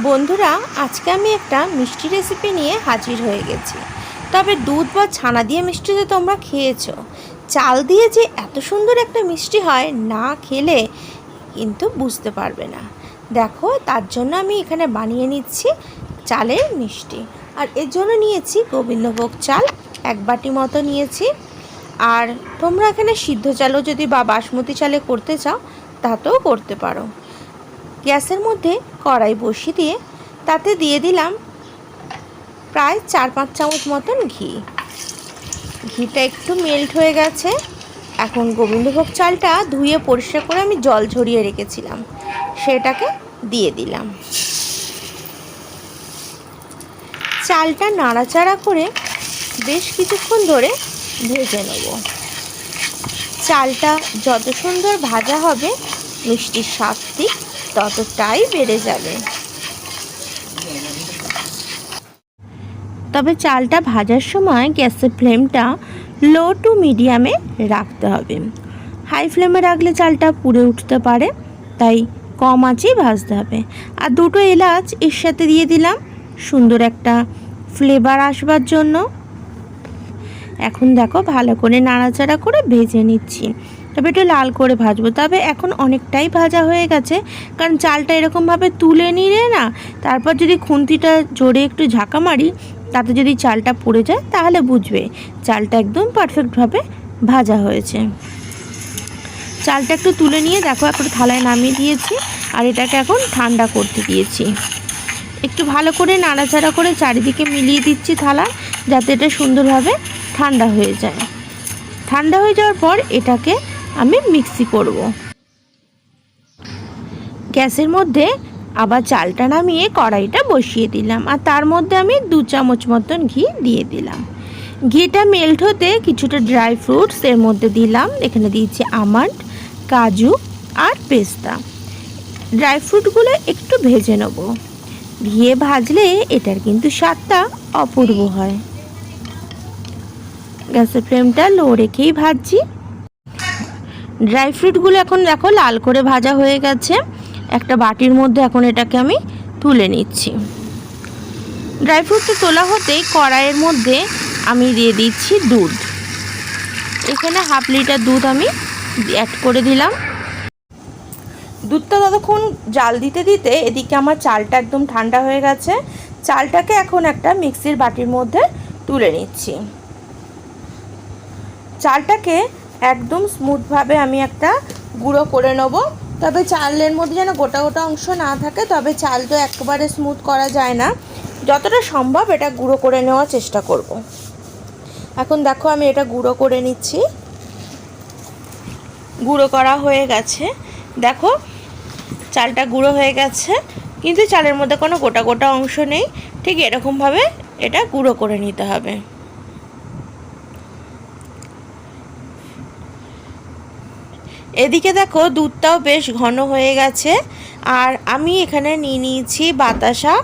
বন্ধুরা, আজকে আমি একটা মিষ্টি রেসিপি নিয়ে হাজির হয়ে গেছি। তবে দুধ বা ছানা দিয়ে মিষ্টি তো তোমরা খেয়েছো। চাল দিয়ে যে এত সুন্দর একটা মিষ্টি হয় না খেলে কিন্তু বুঝতে পারবে না। দেখো, তার জন্য আমি এখানে বানিয়ে নিচ্ছি চালের মিষ্টি। আর এর জন্য নিয়েছি গোবিন্দভোগ চাল, এক বাটি মতো নিয়েছি। আর তোমরা এখানে সিদ্ধ চালও যদি বা বাসমতি চালে করতে চাও, তাতেও করতে পারো। গ্যাসের মধ্যে কড়াই বসিয়ে দিয়ে তাতে দিয়ে দিলাম প্রায় চার পাঁচ চামচ মতন ঘি। ঘিটা একটু মেল্ট হয়ে গেছে। এখন গোবিন্দভোগ চালটা ধুয়ে পরিষ্কার করে আমি জল ঝরিয়ে রেখেছিলাম। সেটাকে দিয়ে দিলাম। চালটা নাড়াচাড়া করে বেশ কিছুক্ষণ ধরে ভেজে নেব। চালটা যত সুন্দর ভাজা হবে, মিষ্টির স্বাদটি ততটাই বেড়ে যাবে। তবে চালটা ভাজার সময় গ্যাসের ফ্লেমটা লো টু মিডিয়ামে রাখতে হবে। হাই ফ্লেমে রাখলে চালটা পুড়ে উঠতে পারে, তাই কম আঁচেই ভাজতে হবে। আর দুটো এলাচ এর সাথে দিয়ে দিলাম, সুন্দর একটা ফ্লেভার আসবার জন্য। এখন দেখো ভালো করে নাড়াচাড়া করে ভেজে নিচ্ছি। তবে একটু লাল করে ভাজবো। তবে এখন অনেকটাই ভাজা হয়ে গেছে। কারণ চালটা এরকমভাবে তুলে নিলে না, তারপর যদি খুন্তিটা জোরে একটু ঝাঁকা মারি, তাতে যদি চালটা পড়ে যায়, তাহলে বুঝবে চালটা একদম পারফেক্টভাবে ভাজা হয়েছে। চালটা একটু তুলে নিয়ে দেখো একটু থালায় নামিয়ে দিয়েছি আর এটাকে এখন ঠান্ডা করতে দিয়েছি। একটু ভালো করে নাড়াচাড়া করে চারিদিকে মিলিয়ে দিচ্ছি থালা যাতে এটা সুন্দরভাবে ঠান্ডা হয়ে যায়। ঠান্ডা হয়ে যাওয়ার পর এটাকে আমি মিক্সি করব। গ্যাসের মধ্যে আবার চালটা নামিয়ে কড়াইটা বসিয়ে দিলাম আর তার মধ্যে আমি দু চামচ মতন ঘি দিয়ে দিলাম। ঘিটা মেল্ট হতে কিছুটা ড্রাই ফ্রুটস এর মধ্যে দিলাম। এখানে দিয়েছি আমন্ড, কাজু আর পেস্তা। ড্রাই ফ্রুটগুলো একটু ভেজে নেব। ঘিয়ে ভাজলে এটার কিন্তু স্বাদটা অপূর্ব হয়। গ্যাসের ফ্লেমটা লো রেখেই ভাজছি। ড্রাই ফ্রুটগুলো এখন দেখো লাল করে ভাজা হয়ে গেছে। একটা বাটির মধ্যে এখন এটাকে আমি তুলে নিচ্ছি। ড্রাই ফ্রুটটা তোলা হতেই কড়াইয়ের মধ্যে আমি দিয়ে দিচ্ছি দুধ। এখানে হাফ লিটার দুধ আমি অ্যাড করে দিলাম। দুধটা ততক্ষণ জাল দিতে দিতে এদিকে আমার চালটা একদম ঠান্ডা হয়ে গেছে। চালটাকে এখন একটা মিক্সির বাটির মধ্যে তুলে নিচ্ছি। চালটাকে একদম স্মুথভাবে আমি একটা গুঁড়ো করে নেব। তবে চালের মধ্যে যেন গোটা গোটা অংশ না থাকে, তবে চাল তো একবারে স্মুথ করা যায় না। যতটা সম্ভব এটা গুঁড়ো করে নেওয়ার চেষ্টা করব। এখন দেখো আমি এটা গুঁড়ো করে নিচ্ছি। গুঁড়ো করা হয়ে গেছে। দেখো, চালটা গুঁড়ো হয়ে গেছে, কিন্তু চালের মধ্যে কোনো গোটা গোটা অংশ নেই। ঠিক এরকমভাবে এটা গুঁড়ো করে নিতে হবে। এদিকে দেখো, দুধটাও বেশ ঘন হয়ে গেছে। আর আমি এখানে নিয়ে নিয়েছি বাতাসা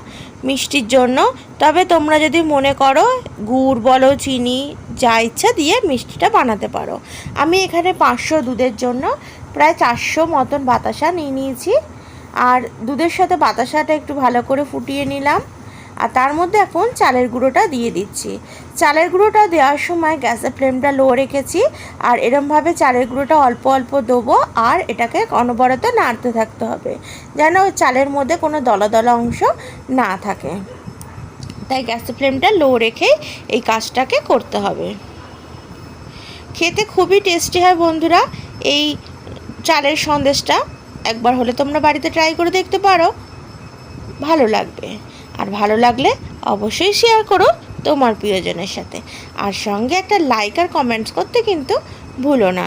মিষ্টির জন্য। তবে তোমরা যদি মনে করো, গুড় বলো, চিনি, যা ইচ্ছা দিয়ে মিষ্টিটা বানাতে পারো। আমি এখানে পাঁচশো দুধের জন্য প্রায় চারশো মতন বাতাসা নিয়ে নিয়েছি। আর দুধের সাথে বাতাসাটা একটু ভালো করে ফুটিয়ে নিলাম। আর তার মধ্যে এখন চালের গুঁড়োটা দিয়ে দিচ্ছি। চালের গুঁড়োটা দেওয়ার সময় গ্যাসের ফ্লেমটা লো রেখেছি আর এরমভাবে চালের গুঁড়োটা অল্প অল্প দেবো আর এটাকে অনবরত নাড়তে থাকতে হবে যেন চালের মধ্যে কোনো দলা দলা অংশ না থাকে। তাই গ্যাসের ফ্লেমটা লো রেখেই এই কাজটাকে করতে হবে। খেতে খুবই টেস্টি হয় বন্ধুরা। এই চালের সন্দেশটা একবার হলে তোমরা বাড়িতে ট্রাই করে দেখতে পারো। ভালো লাগবে। আর ভালো লাগলে অবশ্যই শেয়ার করো তোমার প্রিয়জনের সাথে। আর সঙ্গে একটা লাইক আর কমেন্টস করতে কিন্তু ভুলো না।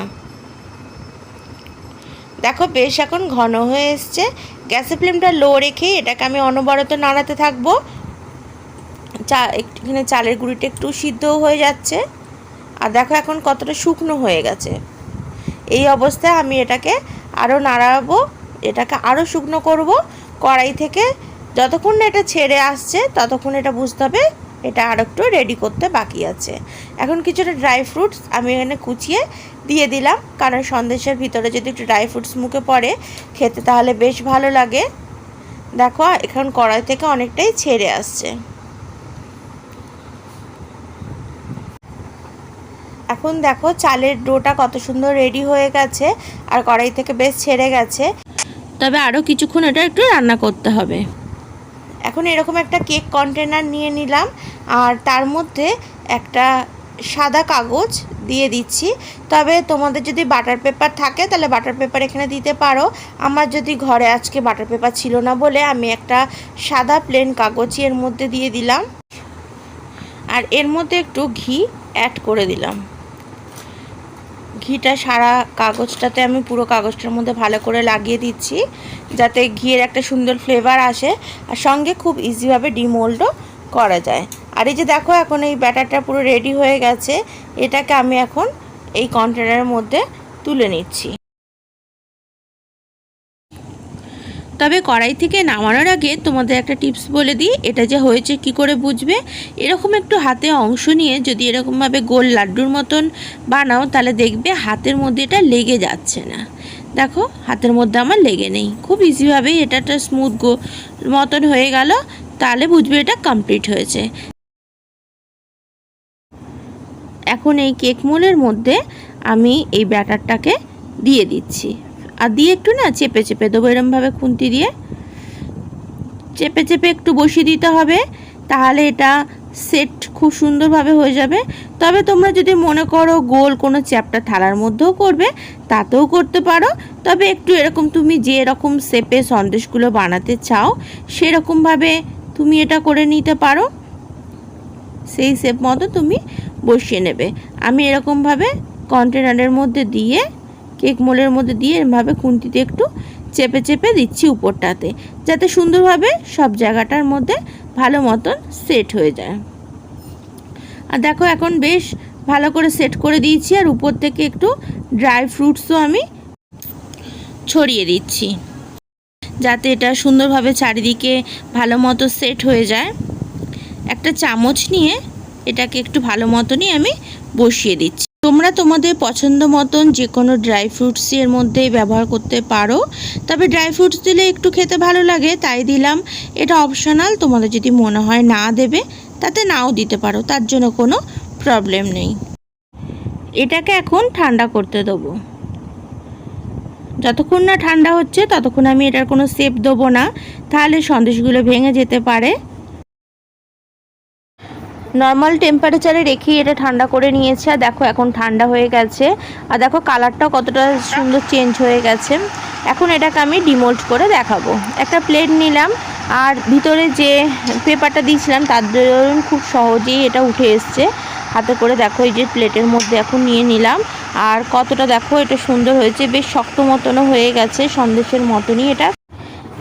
দেখো বেশ এখন ঘন হয়ে এসছে। গ্যাসের ফ্লেমটা লো রেখে এটাকে আমি অনবরত নাড়াতে থাকব। চা এখানে চালের গুঁড়িটা একটু সিদ্ধও হয়ে যাচ্ছে। আর দেখো এখন কতটা শুকনো হয়ে গেছে। এই অবস্থায় আমি এটাকে আরও নাড়াবো। এটাকে আরও শুকনো করব। কড়াই থেকে যতক্ষণ না এটা ছেড়ে আসছে, ততক্ষণ এটা বুঝতে হবে এটা আর একটু রেডি করতে বাকি আছে। এখন কিছুটা ড্রাই ফ্রুটস আমি এখানে কুচিয়ে দিয়ে দিলাম, কারণ সন্দেশের ভিতরে যদি একটু ড্রাই ফ্রুটস মুখে পড়ে, খেতে তাহলে বেশ ভালো লাগে। দেখো, এখন কড়াই থেকে অনেকটাই ছেড়ে আসছে। এখন দেখো, চালের ডোটা কত সুন্দর রেডি হয়ে গেছে, আর কড়াই থেকে বেশ ছেড়ে গেছে। তবে আরও কিছুক্ষণ এটা একটু রান্না করতে হবে। এখন এরকম একটা কেক কন্টেনার নিয়ে নিলাম, আর তার মধ্যে একটা সাদা কাগজ দিয়ে দিচ্ছি। তবে তোমাদের যদি বাটার পেপার থাকে, তাহলে বাটার পেপার এখানে দিতে পারো। আমার যদি ঘরে আজকে বাটার পেপার ছিল না বলে আমি একটা সাদা প্লেন কাগজই এর মধ্যে দিয়ে দিলাম। আর এর মধ্যে একটু ঘি অ্যাড করে দিলাম। ঘিটা সারা কাগজটাতে আমি পুরো কাগজটার মধ্যে ভালো করে লাগিয়ে দিচ্ছি, যাতে ঘিয়ের একটা সুন্দর ফ্লেভার আসে আর সঙ্গে খুব ইজিভাবে ডিমোল্ডও করা যায়। আর এই যে দেখো এখন এই ব্যাটারটা পুরো রেডি হয়ে গেছে, এটাকে আমি এখন এই কন্টেনারের মধ্যে তুলে নিচ্ছি। তবে কড়াই থেকে নামানোর আগে তোমাদের একটা টিপস বলে দিই, এটা যে হয়েছে কি করে বুঝবে? এরকম একটু হাতে অংশ নিয়ে যদি এরকমভাবে গোল লাড্ডুর মতন বানাও, তাহলে দেখবে হাতের মধ্যে এটা লেগে যাচ্ছে না। দেখো, হাতের মধ্যে আমার লেগে নেই। খুব ইজিভাবেই এটা একটা স্মুথ গো মতন হয়ে গেল, তাহলে বুঝবে এটা কমপ্লিট হয়েছে। এখন এই কেক মোলের মধ্যে আমি এই ব্যাটারটাকে দিয়ে দিচ্ছি। আর দিয়ে একটু না চেপে চেপে দেবো এরমভাবে খুন্তি দিয়ে। চেপে চেপে একটু বসিয়ে দিতে হবে, তাহলে এটা সেট খুব সুন্দরভাবে হয়ে যাবে। তবে তোমরা যদি মনে করো গোল কোনো চ্যাপটা থালার মধ্যেও করবে, তাতেও করতে পারো। তবে একটু এরকম তুমি যে এরকম শেপে সন্দেশগুলো বানাতে চাও, সেরকমভাবে তুমি এটা করে নিতে পারো। সেই শেপ মতো তুমি বসিয়ে নেবে। আমি এরকমভাবে কন্টেনারের মধ্যে দিয়ে কেক মোলের মধ্যে দিয়ে এরমভাবে খুন্তিতে একটু চেপে চেপে দিচ্ছি উপরটাতে, যাতে সুন্দরভাবে সব জায়গাটার মধ্যে ভালো মতন সেট হয়ে যায়। আর দেখো এখন বেশ ভালো করে সেট করে দিয়েছি, আর উপর থেকে একটু ড্রাই ফ্রুটসও আমি ছড়িয়ে দিচ্ছি, যাতে এটা সুন্দরভাবে চারিদিকে ভালো মতো সেট হয়ে যায়। একটা চামচ নিয়ে এটাকে একটু ভালো মতনই আমি বসিয়ে দিচ্ছি। তোমরা তোমাদের পছন্দ মতন যে কোনো ড্রাই ফ্রুটস এর মধ্যে ব্যবহার করতে পারো। তবে ড্রাই ফ্রুটস দিলে একটু খেতে ভালো লাগে, তাই দিলাম। এটা অপশনাল তোমাদের যদি মনে হয় না দেবে, তাতে নাও দিতে পারো, তার জন্য কোনো প্রবলেম নেই। এটাকে এখন ঠান্ডা করতে দেবো। যতক্ষণ না ঠান্ডা হচ্ছে, ততক্ষণ আমি এটার কোনো সেপ দেবো না। তাহলে সন্দেশগুলো ভেঙে যেতে পারে। নর্মাল টেম্পারেচারে রেখেই এটা ঠান্ডা করে নিয়েছে। আর দেখো, এখন ঠান্ডা হয়ে গেছে। আর দেখো কালারটাও কতটা সুন্দর চেঞ্জ হয়ে গেছে। এখন এটাকে আমি ডিমোল্ড করে দেখাবো। একটা প্লেট নিলাম। আর ভিতরে যে পেপারটা দিয়েছিলাম, তার দরুন খুব সহজেই এটা উঠে এসছে। হাতে করে দেখো, এই যে প্লেটের মধ্যে এখন নিয়ে নিলাম। আর কতটা দেখো, এটা সুন্দর হয়েছে। বেশ শক্ত মতনও হয়ে গেছে, সন্দেশের মতনই এটা।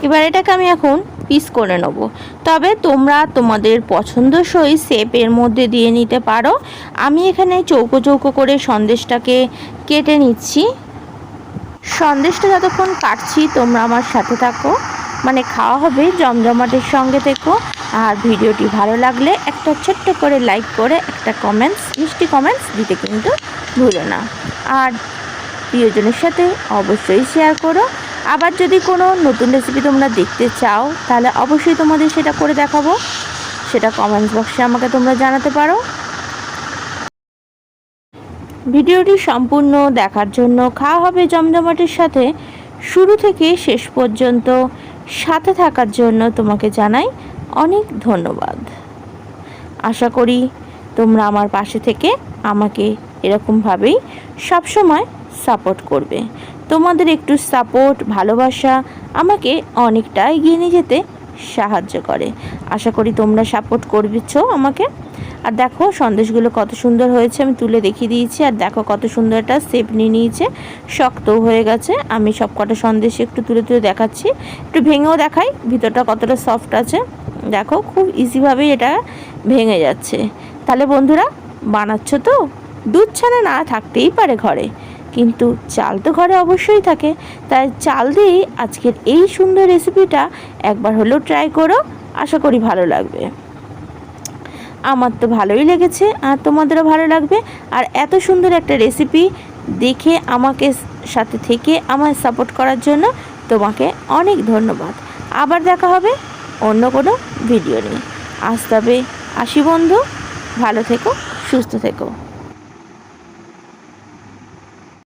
এবার এটাকে আমি এখন পিস করে নেব। তবে তোমরা তোমাদের পছন্দসই শেপের মধ্যে দিয়ে নিতে পারো। আমি এখানে চৌকো চৌকো করে সন্দেশটাকে কেটে নিচ্ছি। সন্দেশটা যতক্ষণ কাটছি, তোমরা আমার সাথে থাকো। মানে খাওয়া হবে, জমজমাটের সঙ্গে থেকো। আর ভিডিওটি ভালো লাগলে একটা ছোট্ট করে লাইক করে একটা কমেন্টস মিষ্টি কমেন্টস দিতে কিন্তু ভুলো না। আর প্রিয়জনের সাথে অবশ্যই শেয়ার করো। আবার যদি কোনো নতুন রেসিপি তোমরা দেখতে চাও, তাহলে অবশ্যই তোমাদের সেটা করে দেখাবো। সেটা কমেন্টস বক্সে আমাকে তোমরা জানাতে পারো। ভিডিওটি সম্পূর্ণ দেখার জন্য খাওয়া হবে জমজমাটির সাথে। শুরু থেকে শেষ পর্যন্ত সাথে থাকার জন্য তোমাকে জানাই অনেক ধন্যবাদ। আশা করি তোমরা আমার পাশে থেকে আমাকে এরকমভাবেই সবসময় সাপোর্ট করবে। তোমাদের একটু সাপোর্ট ভালোবাসা আমাকে অনেকটা এগিয়ে নিয়ে যেতে সাহায্য করে। আশা করি তোমরা সাপোর্ট করবেছ আমাকে। আর দেখো, সন্দেশগুলো কত সুন্দর হয়েছে, আমি তুলে দেখিয়ে দিয়েছি। আর দেখো, কত সুন্দর একটা শেপ নিয়ে নিয়েছে। শক্তও হয়ে গেছে। আমি সব কটা সন্দেশ একটু তুলে তুলে দেখাচ্ছি। একটু ভেঙেও দেখাই, ভিতরটা কতটা সফট আছে। দেখো, খুব ইজিভাবেই এটা ভেঙে যাচ্ছে। তাহলে বন্ধুরা, বানাচ্ছ তো? দুধ ছানা না থাকতেই পারে ঘরে। কিন্তু চাল তো ঘরে অবশ্যই থাকে। তাই চাল দিয়েই আজকের এই সুন্দর রেসিপিটা একবার হলেও ট্রাই করো, আশা করি ভালো লাগবে। আমার তো ভালোই লেগেছে, আর তোমাদেরও ভালো লাগবে। আর এত সুন্দর একটা রেসিপি দেখে আমাকে সাথে থেকে আমায় সাপোর্ট করার জন্য তোমাকে অনেক ধন্যবাদ। আবার দেখা হবে অন্য কোনো ভিডিও নিয়ে। আজ তবে আসি বন্ধু, ভালো থেকো, সুস্থ থেকো।